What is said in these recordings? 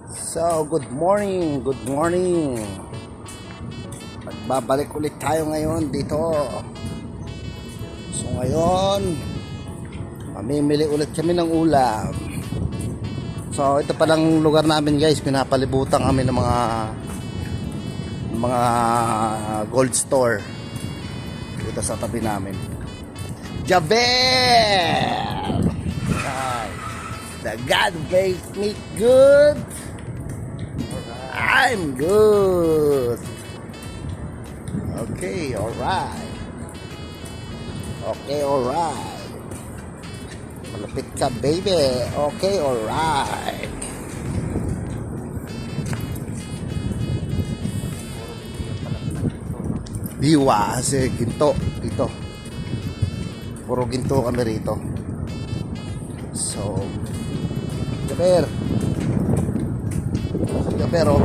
So, good morning, good morning. Magbabalik ulit tayo ngayon dito. So ngayon, mamimili ulit kami ng ulam. So ito palang lugar namin guys, pinapalibutan kami ng mga mga gold store dito sa tabi namin. Javel! The God makes me good. I'm good. Okay, alright. Okay, alright. Malapit ka, baby. Okay, alright. Diwa, kasi ginto. Dito. Puro ginto kami rito. So, Jaber. Oh.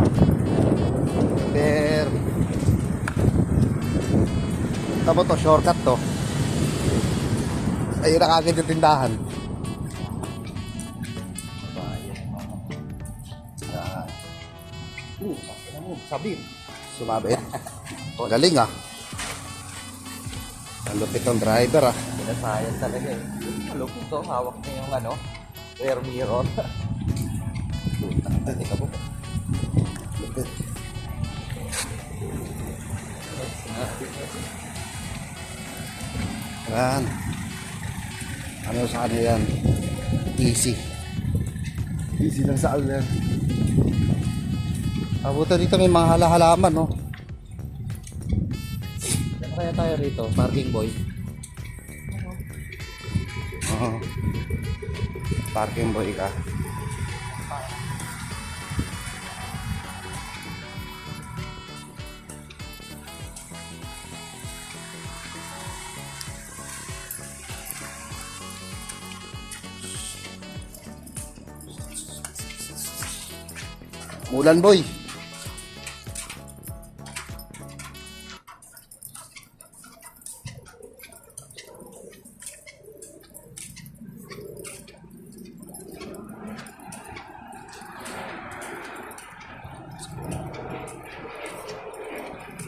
Jaber. Tama to, shortcut to. Ayun kagad yung tindahan. Uh, sabi. Sumabi. Galing ah. Ang lupit ng driver ah. Pinasayan talaga eh. Malupit to, hawak niya yung ano, rear mirror. Puta, teka po. Yan. Ano sa ano yan? Easy. Easy lang sa ano yan. Abuto dito may mga hala-halaman, no? Saan kaya tayo rito? Parking boy. Oo. Parking boy ka. Mulan boy.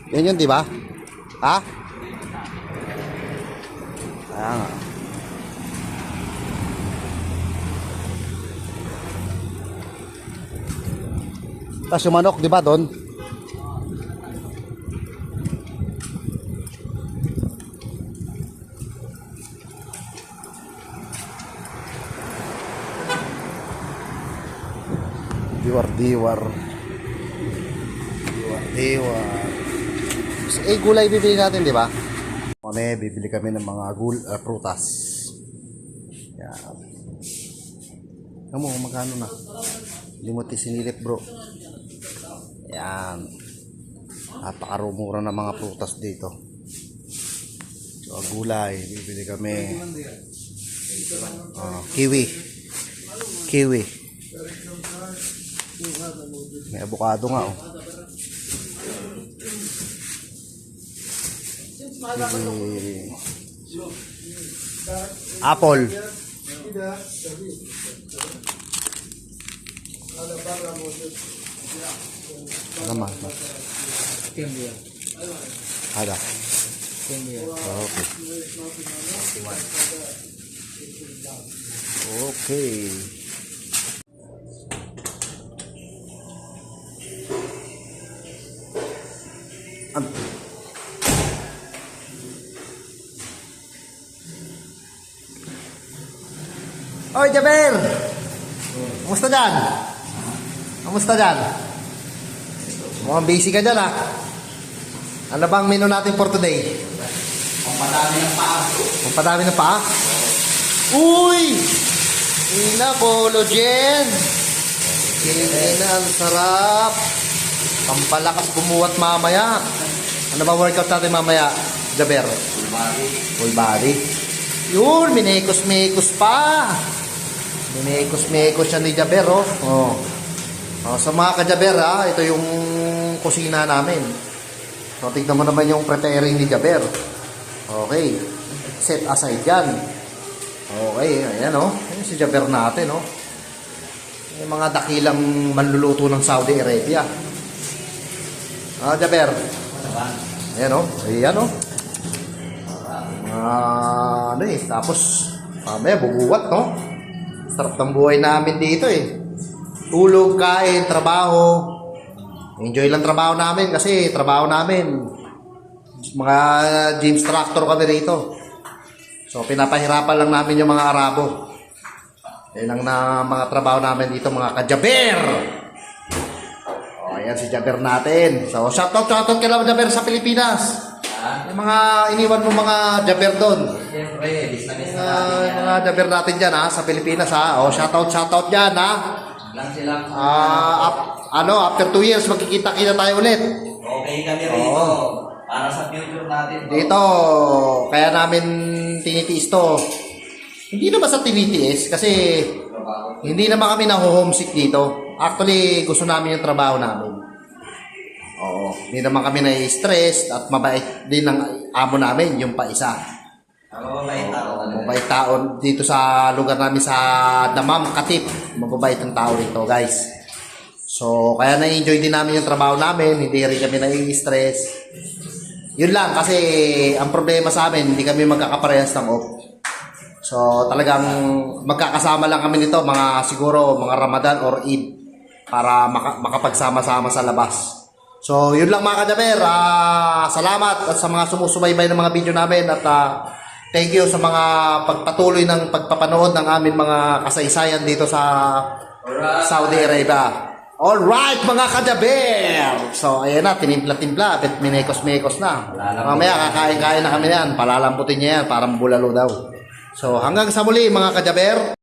Yan yun, di ba? Ha? Kaya nga. Tapos yung manok, di ba doon? Diwar, diwar. Diwar, diwar. Eh, gulay bibili natin, di ba? Kami, bibili kami ng mga gul ah, prutas. Yan. Alam mo, magkano na? Limot sinilip, bro. Yan. Napakarumura ng mga prutas dito. So, gulay, bibili kami. Ah, kiwi. Kiwi. May avocado nga, oh. Kiwi. Apple. Ano man? Cambia. Ada. Okay. Okay. An- Oy, Jaber! Kumusta dyan? Kumusta dyan? Mukhang busy ka dyan, ha? Ano bang menu natin for today? Pamadami ng paa. Ang padami na pa? Uy! Ina, collagen! Ina, ang sarap! Pampalakas bumuhat mamaya. Ano ba workout natin mamaya? Jaber? Full body. Full body. Yun, minekos-mekos pa. Minekos-mekos siya ni Jaber, oh. oh. Oh, sa mga ka-Jaber, ha, ito yung kusina namin. So, tignan mo naman yung preparing ni Jaber. Okay. Set aside yan. Okay, ayan, oh. Ayan si Jaber natin, oh. Yung mga dakilang manluluto ng Saudi Arabia. Ah, Jaber. Ayan o. Ayan o. Ah, ano eh. Tapos, mamaya bubuwat, no? Sarap ng buhay namin dito eh. Tulog, kain, trabaho. Enjoy lang trabaho namin kasi trabaho namin. Mga gym instructor kami rito. So, pinapahirapan lang namin yung mga Arabo. Yan ang na mga trabaho namin dito, mga kajaber! O, ayan si Jaber natin. So, shoutout, shoutout ka lang, Jaber, sa Pilipinas. Ah, Yung mga iniwan mo mga Jaber doon. Siyempre, bis na natin yan. mga Jaber natin dyan, ha, sa Pilipinas, ha. O, shoutout, shoutout dyan, ha. Lang silang Ah, ap- ano, after two years, magkikita-kita tayo ulit. okay kami rito. Para sa future natin. to. Dito, kaya namin tinitiis to. Hindi naman sa tinitiis, kasi hindi naman kami na-homesick dito. Actually, gusto namin yung trabaho namin. Oo, hindi naman kami na-stress at mabait din ang amo namin, yung pa isa. Ako mabait ako. Talaga. Mabait tao dito sa lugar namin sa Damam, Katip. Mababait ang tao dito, guys. So, kaya na-enjoy din namin yung trabaho namin. Hindi rin kami na-stress. Yun lang, kasi ang problema sa amin, hindi kami magkakaparehas ng off. So, talagang magkakasama lang kami nito, mga siguro, mga Ramadan or Eid, para maka- makapagsama-sama sa labas. So, yun lang mga kadaber. Ah, salamat at sa mga sumusubaybay ng mga video namin at ah, thank you sa mga pagpatuloy ng pagpapanood ng amin mga kasaysayan dito sa Alright. Saudi Arabia. Alright mga kadaber! So, ayan na, tinimpla-timpla, at minekos-mekos na. Mamaya, kakain-kain na kami yan. Palalamputin niya yan, parang bulalo daw. So, hanggang sa muli mga kadaber.